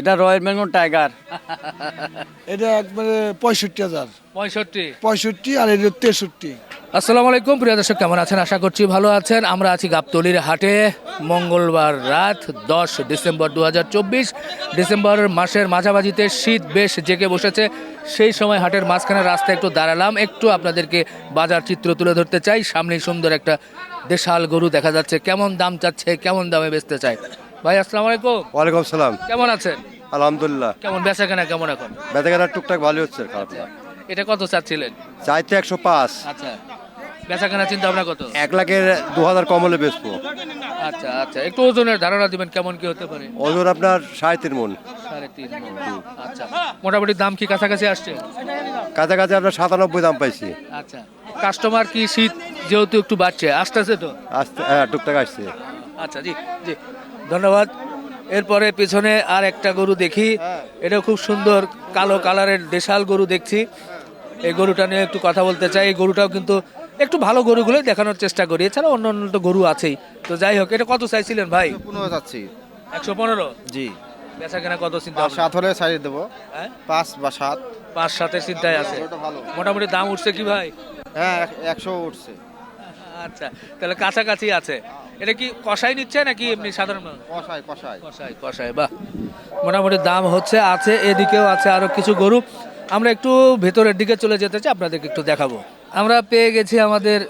এটা royal Bengal tiger. এটা একবারে পঁয়ষট্টি হাজার। পঁয়ষট্টি? পঁয়ষট্টি আর এটা তেষট্টি। আসসালামু আলাইকুম প্রিয় দর্শক কেমন আছেন? আশা করছি ভালো আছেন। আমরা আছি গাবতলির হাটে। মঙ্গলবার রাত দশ ডিসেম্বর দু ডিসেম্বর মাসের মাঝামাঝিতে শীত বেশ জেগে বসেছে। সেই সময় হাটের মাঝখানে রাস্তায় একটু দাঁড়ালাম। একটু আপনাদেরকে বাজার চিত্র তুলে ধরতে চাই। সামনে সুন্দর একটা দেশাল গরু দেখা যাচ্ছে। কেমন দাম চাচ্ছে কেমন দামে বেচতে চাই ভাই আসসালামু আলাইকুম। ওয়ালাইকুম সালাম। কেমন আছেন? আলহামদুলিল্লাহ। কেমন বেচা কেনা কেমন এখন? বেতাঘাটা টুকটাক ভালো হচ্ছে খারাপ না। এটা কত চাচ্ছিলেন? চাইতে একশো পাঁচ। আচ্ছা। বেচা কেনা চিন্তা ভাবনা কত? এক লাখের দু হাজার কম হলে বেচবো। আচ্ছা আচ্ছা। একটু ওজনের ধারণা দিবেন কেমন কি হতে পারে? ওজন আপনার সাড়ে তিন মন। সাড়ে তিন মণ। আচ্ছা। মোটামুটি দাম কি কাছাকাছি আসছে? কাছাকাছি আপনার সাতানব্বই দাম পাইছি। আচ্ছা। কাস্টমার কি শীত যেহেতু একটু বাড়ছে আসতেছে তো? আসতে হ্যাঁ টুকটাক আসছে। আচ্ছা জি জি। ধন্যবাদ। এরপরে পিছনে আর একটা গরু দেখি। এটা খুব সুন্দর কালো কালারের দেশাল গরু দেখছি। এই গরুটা নিয়ে একটু কথা বলতে চাই। এই গরুটাও কিন্তু একটু ভালো গরুগুলোই দেখানোর চেষ্টা করি। এছাড়া অন্য অন্য তো গরু আছেই। তো যাই হোক এটা কত চাইছিলেন ভাই? পনেরো যাচ্ছি। একশো পনেরো? জি। বেচা কেনা কত চিন্তা সাত হলে সাইড দেবো। হ্যাঁ? পাঁচ বা সাত। পাঁচ সাতের চিন্তায় আছে। ভালো। মোটামুটি দাম উঠছে কি ভাই? হ্যাঁ একশো উঠছে। আচ্ছা তাহলে কাছাকাছি আছে। এটা কি কষাই নিচ্ছে নাকি এমনি সাধারণ? কষায় কষায় কষাই। কষাই বাহ। মোটামুটি দাম হচ্ছে আছে এদিকেও আছে আরও কিছু গরু। আমরা একটু ভেতরের দিকে চলে যেতে চাই আপনাদেরকে একটু দেখাবো। আমরা পেয়ে গেছি আমাদের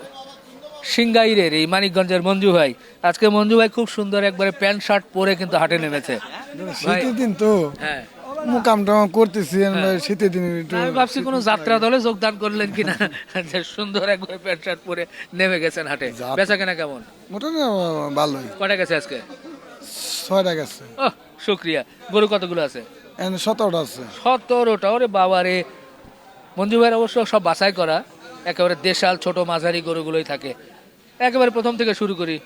সিঙ্গাইরের এই মানিকগঞ্জের মঞ্জু ভাই। আজকে মঞ্জু ভাই খুব সুন্দর একবারে প্যান্ট শার্ট পরে কিন্তু হাটে নেমেছে। দিন তো। হ্যাঁ। মুকাম টাম করতেছি শীতের দিন একটু আমি ভাবছি কোনো যাত্রা দলে যোগদান করলেন কিনা? সুন্দর একবার প্যান্ট শার্ট পরে নেমে গেছেন হাটে। বেচা কেনা কেমন? মোটামুটি ভালোই। কটা গেছে আজকে? ছয়টা গেছে। ওহ শুক্রিয়া। গরু কতগুলো আছে? সতেরোটা আছে। সতেরোটা ওরে বাবা রে মঞ্জু ভাইয়ের অবশ্য সব বাছাই করা একেবারে দেশাল ছোট মাঝারি গরুগুলোই থাকে। একেবারে প্রথম থেকে শুরু করি।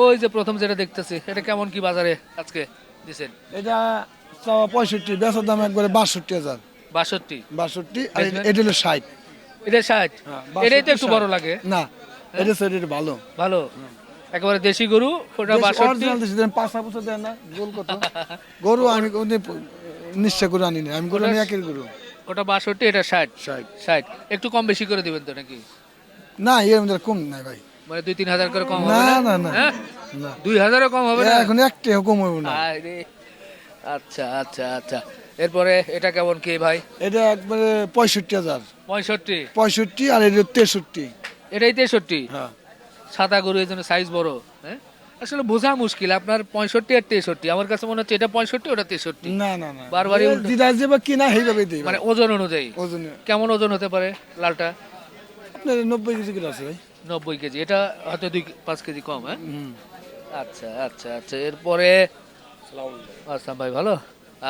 ওই যে প্রথম যেটা দেখতেছি এটা কেমন কি বাজারে আজকে দিছেন? এটা চাওয়া পঁয়ষট্টি বেচার দাম একবারে বাষট্টি হাজার। বাষট্টি? বাষট্টি আর এটা হলো ষাট। এটা ষাট? হ্যাঁ, এটাই তো একটু বড় লাগে। না এটা স্যার এটা ভালো। ভালো। একেবারে দেশি গরু ওটা বাষট্টি। পাঁচ বছর দেন না গোল কত গরু আমি নিশ্চয় করে আনি না আমি গরু আমি একের গরু। ওটা বাষট্টি এটা ষাট? ষাট। ষাট। একটু কম বেশি করে দিবেন তো নাকি? না এর মধ্যে কম নাই ভাই। মানে দুই তিন হাজার করে কম হবে না? না হ্যাঁ? না। দুই হাজারও কম হবে না? এখন একটা কম হইব না। আরে আচ্ছা আচ্ছা আচ্ছা। এরপরে এটা কেমন কি ভাই? এটা একবারে পঁয়ষট্টি হাজার। পঁয়ষট্টি? পঁয়ষট্টি আর এটা তেষট্টি। এটাই তেষট্টি? হ্যাঁ। সাদা গরু এই জন্য সাইজ বড় হ্যাঁ? আসলে বোঝা মুশকিল আপনার পঁয়ষট্টি আর তেষট্টি। আমার কাছে মনে হচ্ছে এটা পঁয়ষট্টি ওটা তেষট্টি। না না না। বারবারই দিদা যে বা কিনা সেইভাবে দিই। মানে ওজন অনুযায়ী। ওজন। কেমন ওজন হতে পারে লালটা? আপনার নব্বই কেজি কিলো আছে ভাই। নব্বই কেজি। এটা হয়তো দুই পাঁচ কেজি কম হ্যাঁ? আচ্ছা আচ্ছা আচ্ছা। এরপরে আসলাম ভাই ভালো?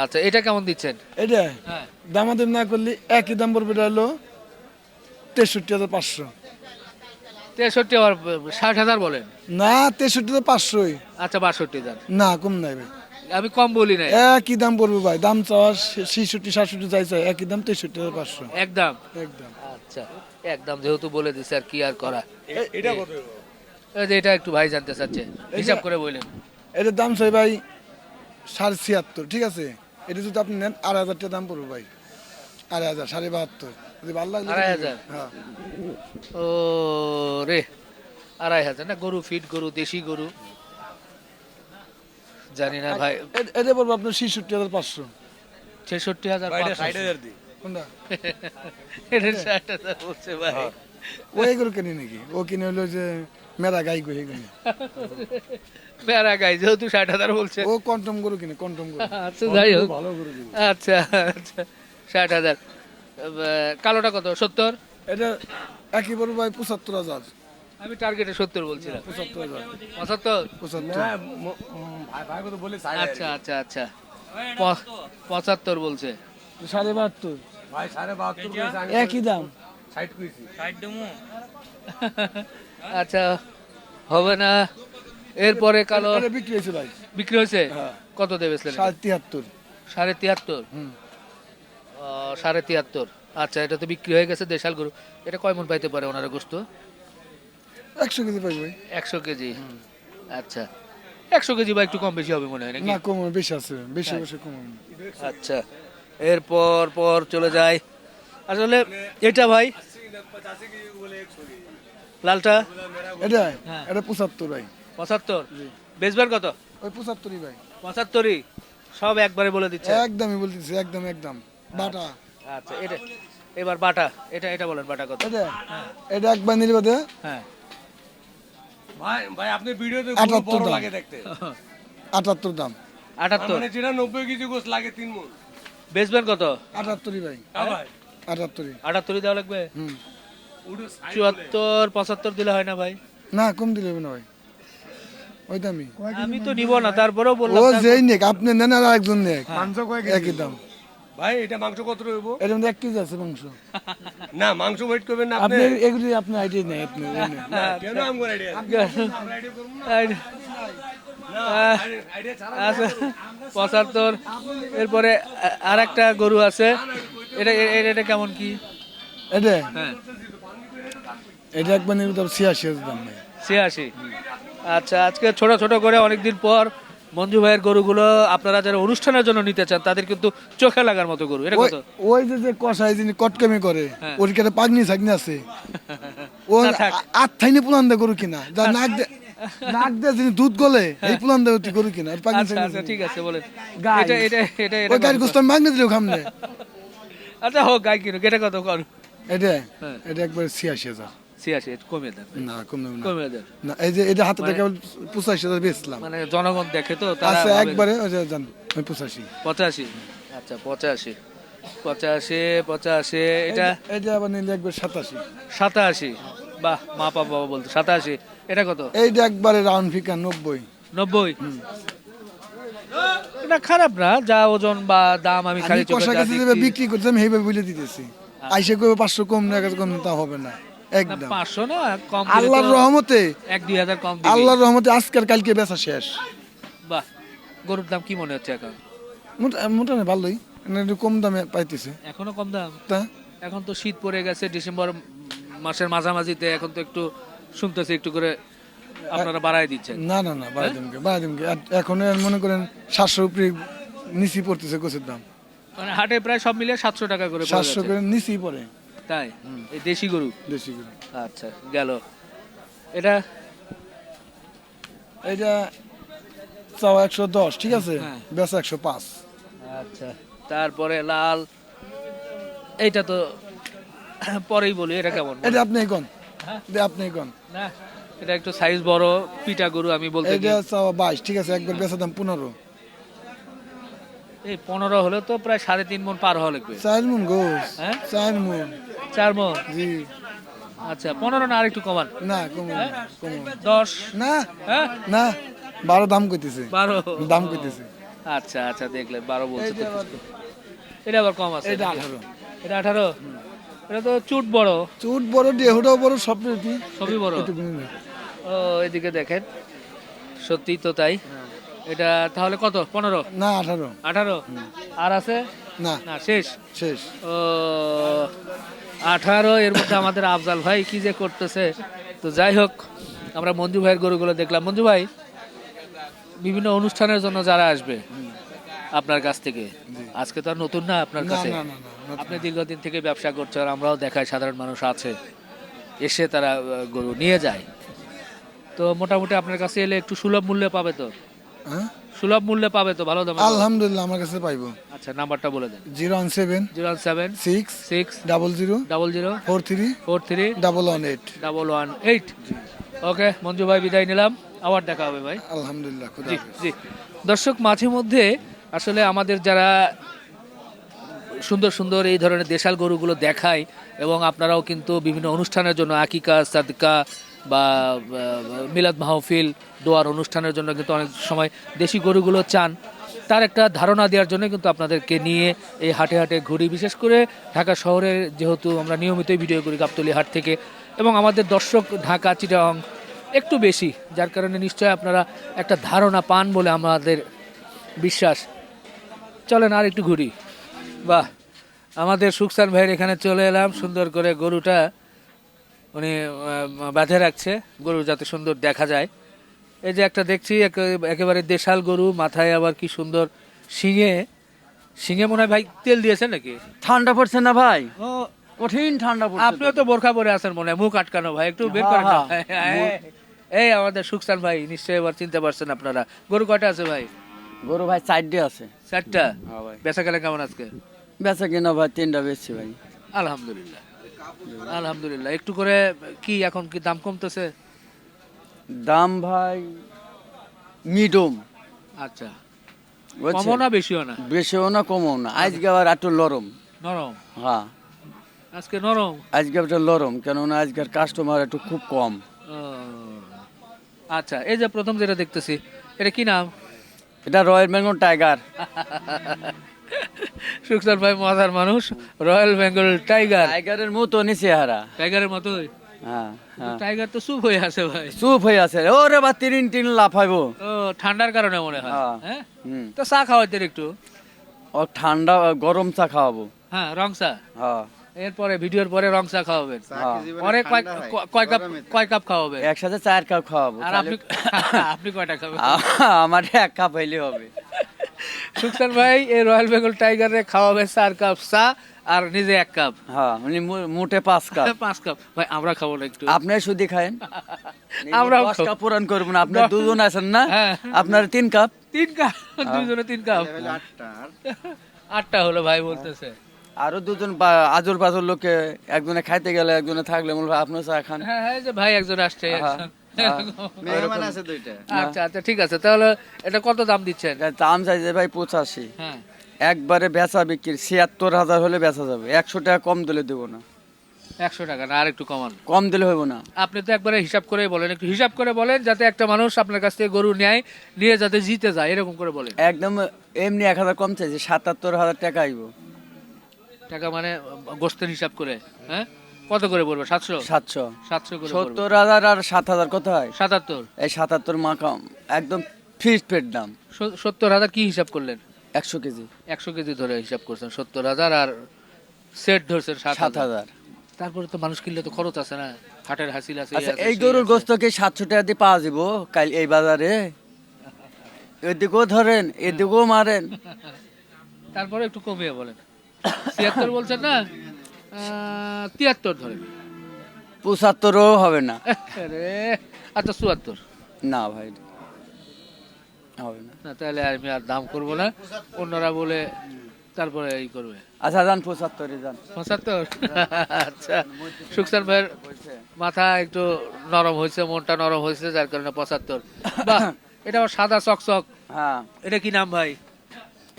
আচ্ছা এটা কেমন দিচ্ছেন? এটা? হ্যাঁ। দামাদাম না করলে একই দাম পড়বে এটা হলো তেষট্টি হাজার পাঁচশো। তেষট্টি আবার ষাট হাজার বলেন? না তেষট্টি হাজার পাঁচশোই। আচ্ছা বাষট্টি হাজার না কম নাই ভাই। আমি কম বলি না একই দাম পড়বে ভাই দাম চাওয়া ছিষট্টি সাতষট্টি চাই চাই একই দাম তেষট্টি হাজার পাঁচশো। একদম? একদম। আচ্ছা একদম যেহেতু বলে দিছে আর কি আর করা। এটা কত? এটা একটু ভাই জানতে চাচ্ছে হিসাব করে বললেন এটার দাম চাই ভাই সাড়ে ছিয়াত্তর ঠিক আছে? এটা যদি আপনি নেন আড়াই হাজার টাকা দাম পড়বে ভাই। আড়াই হাজার সাড়ে বাহাত্তর। যদি ভালো লাগলে আড়াই হাজার? হ্যাঁ। ও রে আড়াই হাজার না? গরু ফিট গরু দেশি গরু। জানি না ভাই। এটা পড়বে আপনার ছিষট্টি হাজার পাঁচশো। ছেষট্টি হাজার কোনটা? এটা ষাট হাজার বলছে ভাই। ও এগুলো কিনে নাকি? ও কিনে হলো যে মেরা গাই গো প্যারা গাই যেহেতু ষাট হাজার বলছে। ও কন্টম গরু কিনে কন্টম গরু। আচ্ছা যাই হোক। ভালো গরু আচ্ছা আচ্ছা ষাট হাজার। কালোটা কত? সত্তর? এটা একই পড়বে ভাই পঁচাত্তর হাজার। আমি টার্গেটে সত্তর বলছিলাম। পঁচাত্তর হাজার। পঁচাত্তর? পঁচাত্তর। আচ্ছা আচ্ছা আচ্ছা। পঁচাত্তর বলছে। সাড়ে বাহাত্তর। ভাই সাড়ে বাহাত্তর একই দাম। আচ্ছা হবে না। এরপরে কালো বিক্রি হয়েছে ভাই। বিক্রি হয়েছে? হ্যাঁ। কত দেবে সাড়ে তিয়াত্তর। সাড়ে তিয়াত্তর? সাড়ে তিয়াত্তর। আচ্ছা এটা তো বিক্রি হয়ে গেছে দেশাল গরু। এটা কয় মন পাইতে পারে ওনারা গোস্ত? একশো কেজি পাই ভাই। একশো কেজি? আচ্ছা। একশো কেজি বা একটু কম বেশি হবে মনে হয় নাকি? না কম বেশি আছে। বেশি বেশি কম আচ্ছা। এরপর পর চলে যায় আসলে এটা ভাই? লালটা? এটা? হ্যাঁ। এটা পঁচাত্তর ভাই। পঁচাত্তর। বেচবেন কত? ওই পঁচাত্তরই ভাই। পঁচাত্তরই। সব একবারে বলে দিচ্ছে। একদমই বলতেছি একদম একদম। বাটা। আচ্ছা এটা এবার বাটা। এটা এটা বলেন বাটা কত? এটা এটা একবার নিলে বাদে। হ্যাঁ। ভাই ভাই আপনি ভিডিওতে বড় লাগে দেখতে। আটাত্তর দাম। আটাত্তর। মানে যেটা নব্বই কেজি গোস লাগে তিন মন। বেচবেন কত? আটাত্তরই ভাই। ভাই। আটাত্তরই। আটাত্তরই দেওয়া লাগবে? হুম। চুয়াত্তর পঁচাত্তর দিলে হয় না ভাই? না কম দিলে হবে না ভাই। ওই দামই আমি তো নিব না তারপরেও বললাম তারপর- যেই নেক আপনি নেন আর একজন নেক। মাংস কয় একই দাম। ভাই এটা মাংস কত রইব? এর মধ্যে এক কেজি আছে মাংস। না মাংস ওয়েট করবেন না আপনি আপনি এগুলি আপনার আইডিয়া নেই আপনি কেন আম করে আইডিয়া আইডিয়া ছাড়া পঁচাত্তর। এরপরে আর একটা গরু আছে। এটা এটা কেমন কি? এটা? হ্যাঁ। এটা একবার ছিয়াশি দাম ছিয়াশি। আচ্ছা আজকে ছোট ছোট করে অনেকদিন পর মঞ্জু ভাইয়ের গরুগুলো আপনারা যারা অনুষ্ঠানের জন্য নিতে চান তাদের কিন্তু চোখে লাগার মতো গরু। এটা কত? ওই যে যে কষাই যিনি কটকামি করে হ্যাঁ। ওর কাছে পাগনি ছাগনি আছে? ও আট থাইনি পুলান দে গরু কিনা? যা নাক নাক দে যিনি দুধ গলে এই পুলান দে তুই গরু কিনা? পাগনি আচ্ছা ছাগনি আচ্ছা ঠিক আছে বলেন। এটা এটা এটা এটা ওই গাড়ি কত? গোস্ত মাগনি দিলেও খামনে। আচ্ছা হোক গাই কিনো এটা কত কর এটা? হ্যাঁ। এটা একবার ছিয়াশি হাজার। ছিয়াশি কমিয়ে দেন না কম না। কমিয়ে দেন। না এই যে এটা হাতে থেকে পঁচাশি হাজার বেচলাম। মানে জনগণ দেখে তো তারা আচ্ছা একবারে ওই যে জান পঁচাশি পঁচাশি। আচ্ছা পঁচাশি। পঁচাশি পঁচাশি এটা এটা আবার নিলে একবার সাতাশি। সাতাশি। বাহ মা পা বাবা বলতো সাতাশি। এটা কত? এইটা একবারে রাউন্ড ফিকা নব্বই। নব্বই? এটা খারাপ না যা ওজন বা দাম আমি খালি চোখে। বিক্রি করতে আমি সেইভাবে বুঝে দিতেছি। আইসে করবে পাঁচশো কম না কম তা হবে না, একদম। পাঁচশো না কম আল্লাহর রহমতে এক দুই হাজার কম আল্লাহর রহমতে আজকের কালকে বেচা শেষ। বাহ গরুর দাম কি মনে হচ্ছে এখন? মোটামুটি ভালোই মানে একটু কম দামে পাইতেছে। এখনও কম দাম? তা? এখন তো শীত পড়ে গেছে ডিসেম্বর মাসের মাঝামাঝিতে এখন তো একটু শুনতেছি একটু করে আপনারা বাড়াই দিচ্ছেন। না না না বাড়া দিমকে বাড়া দিমকে আর এখন মনে করেন সাতশো উপরে নিচি পড়তেছে গোছের দাম। মানে হাটে প্রায় সব মিলিয়ে সাতশো টাকা করে সাতশো করে নিচি পড়ে। তাই? এই দেশি গরু? দেশি করে আচ্ছা গেল। এটা? এইটা চাওয়া একশো দশ ঠিক আছে? হ্যাঁ। বেচা একশো পাঁচ। আচ্ছা তারপরে লাল। এইটা তো পরেই বলি এটা কেমন এটা আপনি কোন? হ্যাঁ? এটা আপনি কোন? না এটা একটু সাইজ বড় পিটা গরু আমি বলতে এটা চাওয়া বাইশ ঠিক আছে? একবার বেচা দাম পনেরো। এই পনেরো হলে তো প্রায় সাড়ে তিন মন পার হওয়া লাগবে। চার মন গোস হ্যাঁ? চার মন। চার মন? জি। আচ্ছা পনেরো না আরেকটু কমান? না কমন কমন দশ? না হ্যাঁ? না বারো দাম কইতেছে। বারো? দাম কইতেছে। আচ্ছা আচ্ছা দেখলেন বারো বলছে। এটা আবার কম আছে এটা আঠারো। এটা আঠারো? এটা তো চুট বড়। চুট বড় দেহটাও বড় সব সবই বড়। ও এদিকে দেখেন। সত্যি তো তাই। এটা তাহলে কত? পনেরো? না আঠারো। আঠারো? আর আছে? না। না শেষ? শেষ। ও আঠারো এর মধ্যে আমাদের আফজাল ভাই কি যে করতেছে? তো যাই হোক আমরা মঞ্জু ভাইয়ের গরুগুলো দেখলাম। মঞ্জু ভাই বিভিন্ন অনুষ্ঠানের জন্য যারা আসবে আপনার কাছ থেকে আজকে তো আর নতুন না আপনার কাছে? আপনি দীর্ঘদিন থেকে ব্যবসা করছেন আমরাও দেখাই সাধারণ মানুষ আছে এসে তারা গরু নিয়ে যায়। তো মোটামুটি আপনার কাছে এলে একটু সুলভ মূল্যে পাবে তো? হ্যাঁ? সুলভ মূল্যে পাবে তো ভালো দামে। আলহামদুলিল্লাহ আমার কাছে পাইবো। আচ্ছা নাম্বারটা বলে দেন। Zero one seven zero one seven six six double zero double zero four three four three double one eight. Double one eight. Okay Manju ভাই বিদায় নিলাম। আবার দেখা হবে ভাই। আলহামদুলিল্লাহ জি জি। দর্শক মাঝে মধ্যে আসলে আমাদের যারা সুন্দর সুন্দর এই ধরনের দেশাল গরুগুলো দেখায় এবং আপনারাও কিন্তু বিভিন্ন অনুষ্ঠানের জন্য আকিকা সাদকা বা মিলাদ মাহফিল, দোয়ার অনুষ্ঠানের জন্য কিন্তু অনেক সময় দেশি গরুগুলো চান। তার একটা ধারণা দেওয়ার জন্য কিন্তু আপনাদেরকে নিয়ে এই হাটে হাটে ঘুরি। বিশেষ করে ঢাকা শহরে যেহেতু আমরা নিয়মিতই ভিডিও করি গাবতলি হাট থেকে এবং আমাদের দর্শক ঢাকা চিটাং একটু বেশি, যার কারণে নিশ্চয়ই আপনারা একটা ধারণা পান বলে আমাদের বিশ্বাস। চলেন আর একটু ঘুরি। বাহ, আমাদের সুখসান ভাইয়ের এখানে চলে এলাম। সুন্দর করে গরুটা উনি বাঁধে রাখছে। গরু যাতে সুন্দর দেখা যায়। এই যে একটা দেখছি একে- একেবারে দেশাল গরু মাথায় আবার কি সুন্দর শিঙে। শিঙে মনে হয় ভাই তেল দিয়েছে নাকি? ঠান্ডা পড়ছে না ভাই? ও কঠিন ঠান্ডা পড়ছে আপনিও তো বোরখা পরে আছেন মনে হয় মুখ আটকানো ভাই একটু বের করেন না। হ্যাঁ, হ্যাঁ। এই আমাদের সুখসান ভাই নিশ্চয়ই এবার চিনতে পারছেন আপনারা। গরু কয়টা আছে ভাই? গরু ভাই চারটে আছে। চারটা? হ্যাঁ বেচা গেলে কেমন আজকে? বেচা কিনা ভাই তিনটা বেচছি ভাই। আলহামদুলিল্লাহ। আলহামদুলিল্লাহ। একটু করে কি এখন কি দাম কমতেছে? দাম ভাই মিডম আচ্ছা। বুঝছেন? কমও না বেশিও না? বেশিও না কমও না। আজকে আবার একটু লরম নরম? হ্যাঁ। আজকে নরম? আজকে একটু লরম কেননা আজকের কাস্টমার একটু খুব কম। আচ্ছা এই যে প্রথম যেটা দেখতেছি এটা কি নাম? এটা রয়্যাল বেঙ্গল টাইগার সুখসান ভাই মজার মানুষ রয়্যাল বেঙ্গল টাইগার। টাইগারের মতো নিচে হারা টাইগারের মতোই হ্যাঁ হ্যাঁ। টাইগার তো চুপ হয়ে আছে ভাই। চুপ হয়ে আছে। ওরে বা তিন তিন লাফাইবো। ও ঠান্ডার কারণে মনে হয়। হ্যাঁ। তো চা খাওয়াইতে একটু। ও ঠান্ডা গরম চা খাওয়াবো। হ্যাঁ রং চা। হ্যাঁ। এরপরে ভিডিওর পরে রং চা খাওয়াবেন। পরে কয় কাপ কয় কাপ খাওয়াবেন? একসাথে চার কাপ খাওয়াবো। আর আপনি আপনি কয়টা খাবেন? আমার এক কাপ হইলে হবে। সুখসান ভাই এই রয়্যাল বেঙ্গল টাইগারে খাওয়াবে চার কাপ চা আর নিজে এক কাপ। হ্যাঁ উনি মো- মোটে পাঁচ কাপ। পাঁচ কাপ। ভাই আমরা খাব না একটু। আপনি শুধু খায়েন। আমরাও দশ কাপ পূরণ করব না আপনার দুজন আছেন না? হ্যাঁ। আপনার তিন কাপ? তিন কাপ। দুজনে তিন কাপ। আটটা হলো ভাই বলতেছে। আরও দুজন আজর পাজর লোকে একজনে খাইতে গেলে একজনে থাকলে মনে হয় আপনিও চা খান। হ্যাঁ হ্যাঁ এই যে ভাই একজন আসছে হ্যাঁ, মেহমান আছে দুইটা। আচ্ছা আচ্ছা ঠিক আছে। তাহলে এটা কত দাম দিচ্ছেন? দাম চাইছে ভাই পঁচাশি। হ্যাঁ। একবারে বেচা বিক্রি ছিয়াত্তর হাজার হলে বেচা যাবে। একশো টাকা কম দিলে দেবো না। একশো টাকা না আর একটু কমান। কম দিলে হইব না। আপনি তো একবারে হিসাব করে বলেন একটু হিসাব করে বলেন যাতে একটা মানুষ আপনার কাছ থেকে গরু নেয় নিয়ে যাতে জিতে যায় এরকম করে বলেন। একদম এমনি এক হাজার কম চাইছে সাতাত্তর হাজার টাকা আইব। টাকা মানে গোস্তের হিসাব করে হ্যাঁ? কত করে পড়বে? সাতশো? সাতশো। সাতশো করে পড়বে। সত্তর হাজার আর সাত হাজার কত হয়? সাতাত্তর। এই সাতাত্তর মাকাম একদম ফিক্সড পেড দাম। স- সত্তর হাজার কি হিসাব করলেন? একশো কেজি। একশো কেজি ধরে হিসাব করছেন। সত্তর হাজার আর সেট ধরছেন সাত সাত হাজার। হাজার। তারপরে তো মানুষ কিনলে তো খরচ আছে না? হাটের হাসিল আছে আচ্ছা এই গরুর। গোস্ত কি সাতশো টাকা দিয়ে পাওয়া যাব কাল এই বাজারে? এদিকেও ধরেন এদিকেও মারেন। তারপরে একটু কমিয়ে বলেন। ছিয়াত্তর বলছেন না? তিয়াত্তর ধরেন পঁচাত্তরও হবে না। আরে আচ্ছা চুয়াত্তর। না ভাই হবে না। না তাহলে আমি আর দাম করব না। অন্যরা বলে তারপরে এই করবে। আচ্ছা যান পঁচাত্তরে যান। পঁচাত্তর? আচ্ছা সুখসান ভাইয়ের মাথা একটু নরম হয়েছে মনটা নরম হয়েছে যার কারণে পঁচাত্তর। বাহ এটা আবার সাদা চকচক। হ্যাঁ। এটা কি নাম ভাই?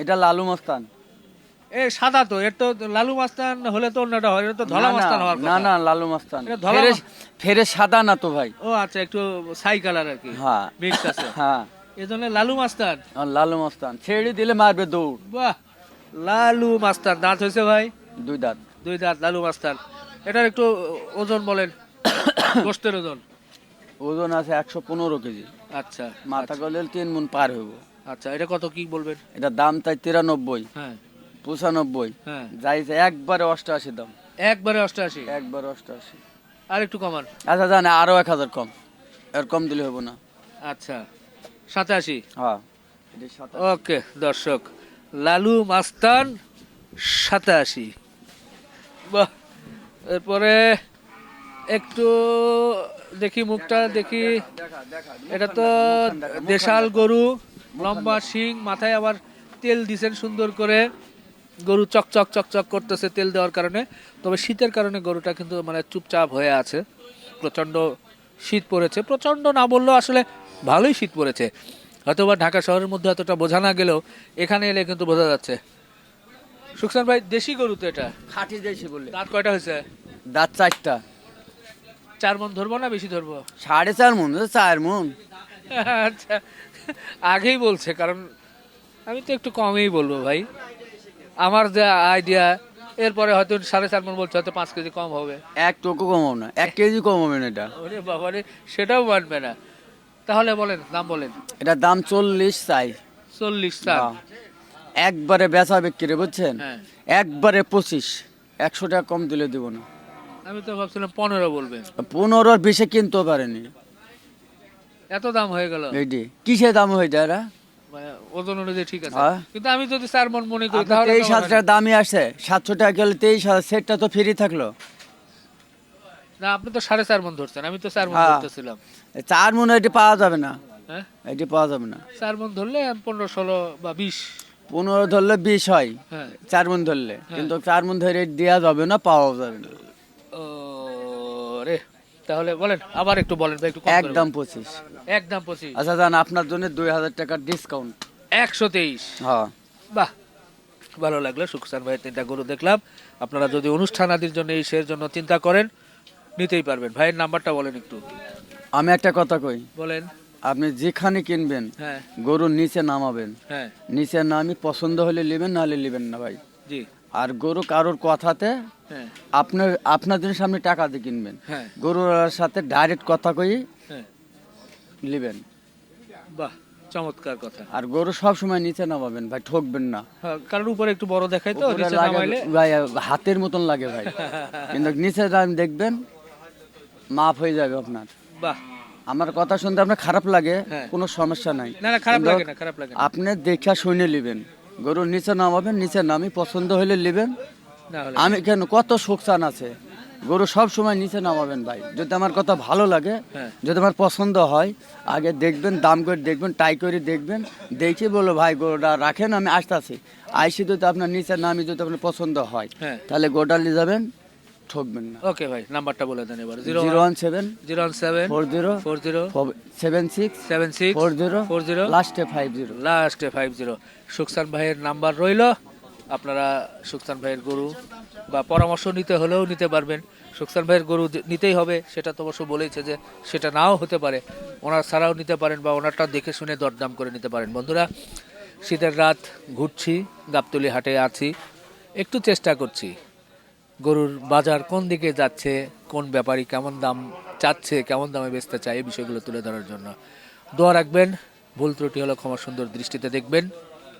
এটা লালু মস্তান। এ সাদা তো এর তো লালু মাস্তান হলে তো অন্যটা হয় এটা তো ধলা মাস্তান হওয়ার না না লালু মস্তান। ফেরে ফেরে সাদা না তো ভাই। ও আচ্ছা একটু ছাই কালার আর কি। হ্যাঁ। মিক্স আছে। হ্যাঁ। এই জন্য লালু মাস্তান। লালু মস্তান। ছেড়ে দিলে মারবে দৌড়। বাহ লালু মাস্তান। দাঁত হয়েছে ভাই? দুই দাঁত। দুই দাঁত লালু মাস্তান। এটার একটু ওজন বলেন। গোস্তের ওজন। ওজন আছে একশো পনেরো কেজি। আচ্ছা। মাথা গলে তিন মন পার হইব। আচ্ছা এটা কত কি বলবেন? এটা দাম তাই তিরানব্বই। হ্যাঁ। পঁচানব্বই। হ্যাঁ। যাইছে একবারে অষ্টআশি দাম। একবারে অষ্টআশি? একবারে অষ্টআশি। আর একটু কমান। আচ্ছা জানে আরও এক হাজার কম। এর কম দিলে হব না। আচ্ছা। সাতাশি? হ্যাঁ। ওকে দর্শক। লালু মাস্তান সাতাশি। বাহ! এরপরে একটু দেখি মুখটা দেখি। এটা তো দেশাল গরু লম্বা শিং মাথায় আবার তেল দিছেন সুন্দর করে। গরু চকচক চকচক করতেছে তেল দেওয়ার কারণে। তবে শীতের কারণে গরুটা কিন্তু মানে চুপচাপ হয়ে আছে। প্রচণ্ড শীত পড়েছে। প্রচণ্ড না বললেও আসলে ভালোই শীত পড়েছে। হয়তোবা ঢাকা শহরের মধ্যে এতটা বোঝা না গেলেও এখানে এলে কিন্তু বোঝা যাচ্ছে। সুখসান ভাই দেশি গরু তো এটা? খাটি দেশি বলে দাঁত কয়টা হয়েছে? দাঁত চারটা। চার মন ধরবো না বেশি ধরবো? সাড়ে চার মন চার মন। আচ্ছা আগেই বলছে কারণ আমি তো একটু কমই বলব ভাই। আমার যে আইডিয়া এরপরে হয়তো সাড়ে চার মন বলছে হয়তো পাঁচ কেজি কম হবে। এক টুকু কমাবো না এক কেজি কমাবে না এটা। ওরে বাবা রে সেটাও মানবে না। তাহলে বলেন দাম বলেন। এটা দাম চল্লিশ চাই। চল্লিশ হ্যাঁ। একবারে বেচা বিক্রি বুঝছেন? হ্যাঁ। একবারে পঁচিশ একশো টাকা কম দিলে দেবো না। আমি তো ভাবছিলাম পনেরো বলবেন। পনেরোর বেশি কিনতেও পারেনি। এত দাম হয়ে গেল। এইটি কিসের দাম হয়ে যায় এরা মানে ওজন অনুযায়ী ঠিক আছে। কিন্তু আমি যদি চার মন মনে করি তাহলে তেইশ হাজার দামই আসে। সাতশো টাকা গেলে তেইশ হাজার সেটটা তো ফ্রি থাকল। না আপনি তো সাড়ে চার মন ধরছেন আমি তো চার মন হ্যাঁ। ধরতেছিলাম। চার মনে এটি পাওয়া যাবে না। হ্যাঁ? এটি পাওয়া যাবে না। চার মন ধরলে পনেরো ষোলো বা বিশ। পনেরো ধরলে বিশ হয়। হ্যাঁ। চার মন ধরলে। কিন্তু চার মন ধরে দেওয়া যাবে না পাওয়া যাবে না। ও রে। তাহলে বলেন আবার একটু বলেন ভাই একটু কম করে একদম পঁচিশ। একদম পঁচিশ। আচ্ছা জান আপনার জন্য দুই হাজার টাকার ডিসকাউন্ট একশো তেইশ। হ্যাঁ। বাহ ভালো লাগল সুখসান ভাইয়ের তিনটা গরু দেখলাম। আপনারা যদি অনুষ্ঠান আদির জন্য এই শেয়ার জন্য চিন্তা করেন নিতেই পারবেন। ভাইয়ের নাম্বারটা বলেন একটু। আমি একটা কথা কই। বলেন। আপনি যেখানে কিনবেন হ্যাঁ। গরুর নিচে নামাবেন। হ্যার নিচে নামি পছন্দ হলে নেবেন নাহলে নেবেন না ভাই। জি। আর গরু কারোর কথাতে হ্যাঁ। আপনার আপনাদের সামনে টাকা দিয়ে কিনবেন। হ্যাঁ। গরুর সাথে ডাইরেক্ট কথা কই হ্যাঁ। নেবেন। বাহ চমৎকার কথা। আর গরু সব সময় নিচে নামাবেন ভাই ঠকবেন না। কারণ উপরে একটু বড় দেখাই তো নিচে নামাইলে। ভাই হাতের মতন লাগে ভাই। কিন্তু নিচে দেখবেন মাপ হয়ে যাবে আপনার। বাহ। আমার কথা শুনতে আপনার খারাপ লাগে। কোনো সমস্যা নাই। না না খারাপ লাগে না খারাপ লাগে আপনি দেখা শুনে নেবেন। গরুর নিচে নামাবেন নিচে নামি পছন্দ হলে নেবেন। আমি কেন কত শোকসান আছে। গরু সব সময় নিচে নামাবেন ভাই। যদি আমার কথা ভালো লাগে হ্যাঁ। যদি আমার পছন্দ হয় আগে দেখবেন দাম করে দেখবেন টাই করে দেখবেন। দেখে বলো ভাই গরুটা রাখেন আমি আসতেছি। আইসি যদি আপনার নিচে নামি যদি আপনার পছন্দ হয় হ্যাঁ। তাহলে গোটা নিয়ে যাবেন ঠকবেন না। ওকে ভাই নাম্বারটা বলে দেন এবার। Zero zero one seven zero one seven four zero four zero seven six seven six four zero four zero লাস্টে ফাইভ জিরো। লাস্টে ফাইভ জিরো। সুকসান ভাইয়ের নাম্বার রইল। আপনারা সুকসান ভাইয়ের গরু বা পরামর্শ নিতে হলেও নিতে পারবেন। সুকসান ভাইয়ের গরু নিতেই হবে, সেটা তো অবশ্য বলেইছে যে সেটা নাও হতে পারে। ওনার ছাড়াও নিতে পারেন বা ওনারটা দেখে শুনে দরদাম করে নিতে পারেন। বন্ধুরা, শীতের রাত, ঘুরছি, গাবতলি হাটে আছি। একটু চেষ্টা করছি, গরুর বাজার কোন দিকে যাচ্ছে, কোন ব্যাপারী কেমন দাম চাচ্ছে, কেমন দামে বেচতে চায়, এই বিষয়গুলো তুলে ধরার জন্য। দোয়া রাখবেন, ভুল ত্রুটি হলো ক্ষমা সুন্দর দৃষ্টিতে দেখবেন।